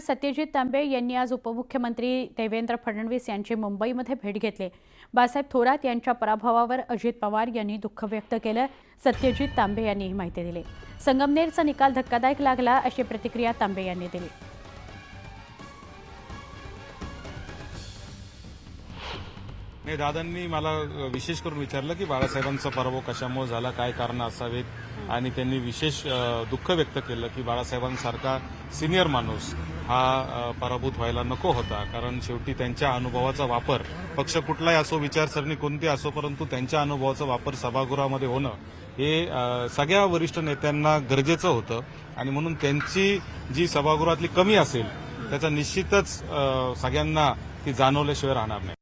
सत्यजित तांबे यांनी आज उपमुख्यमंत्री देवेंद्र फडणवीस यांची मुंबईमध्ये भेट घेतली. बाळासाहेब थोरात यांच्या पराभवावर अजित पवार यांनी दुःख व्यक्त केलं. सत्यजित तांबे यांनी ही माहिती दिली. संगमनेरचा निकाल धक्कादायक लागला अशी प्रतिक्रिया तांबे यांनी दिली. नाही दादांनी मला विशेष करून विचारलं की बाळासाहेबांचा पराभव कशामुळे झाला काय कारण असावेत? आणि त्यांनी विशेष दुःख व्यक्त केलं की बाळासाहेबांसारखा सिनियर माणूस हा पराभूत व्हायला नको होता. कारण शेवटी त्यांच्या अनुभवाचा वापर पक्ष कुठलाही असो विचारसरणी कोणती असो परंतु त्यांच्या अनुभवाचा वापर सभागृहामध्ये होणं हे सगळ्या वरिष्ठ नेत्यांना गरजेचं होतं. आणि म्हणून त्यांची जी सभागृहातली कमी असेल त्याचा निश्चितच सगळ्यांना ती जाणवल्याशिवाय राहणार नाही.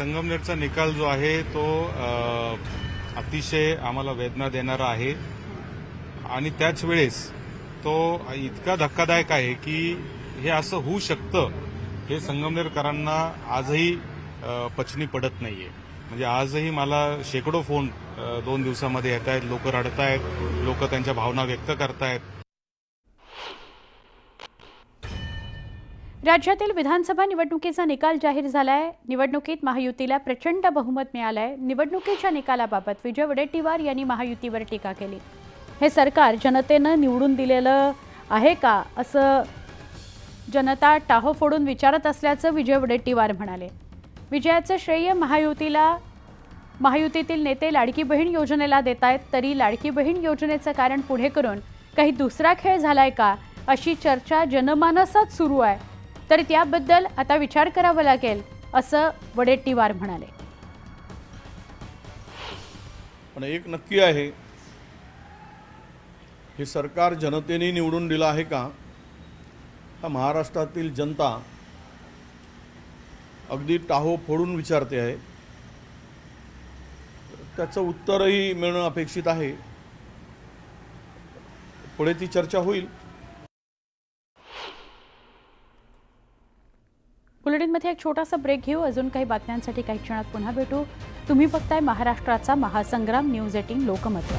संगमनेरचा निकाल जो आहे तो अतिशय आम्हाला वेदना देणारा आहे. आणि त्याच वेळेस तो इतका धक्कादायक आहे की हे असं होऊ शकतं हे संगमनेरकरांना आजही पचनी पडत नाहीये. म्हणजे आजही मला शेकडो फोन दोन दिवसामध्ये येत आहेत लोक रडतायत लोक त्यांच्या भावना व्यक्त करतायत. राज्यातील विधानसभा निवडणुकीचा निकाल जाहीर झालाय. निवडणुकीत महायुतीला प्रचंड बहुमत मिळालंय. निवडणुकीच्या निकालाबाबत विजय वडेट्टीवार यांनी महायुतीवर टीका केली. हे सरकार जनतेनं निवडून दिलेलं आहे का असं जनता टाहो फोडून विचारत असल्याचं विजय वडेट्टीवार म्हणाले. विजयाचं श्रेय महायुतीला महायुतीतील नेते लाडकी बहीण योजनेला देत आहेत तरी लाडकी बहीण योजनेचं कारण पुढे करून काही दुसरा खेळ झालाय का अशी चर्चा जनमानसात सुरू आहे. तर त्याबद्दल आता विचार करावा लागेल असं वडेट्टीवार म्हणाले. पण एक नक्की आहे हे सरकार जनतेने निवडून दिलं आहे का? हा महाराष्ट्रातील जनता अगदी टाहो फोडून विचारते आहे. त्याचं उत्तरही मिळणं अपेक्षित आहे. पुढे ती चर्चा होईल. बुलेटिनमध्ये एक छोटासा ब्रेक घेऊ. अजून काही बातम्यांसाठी काही क्षणात पुन्हा भेटू. तुम्ही बघताय महाराष्ट्राचा महासंग्राम न्यूज एटीन लोकमत.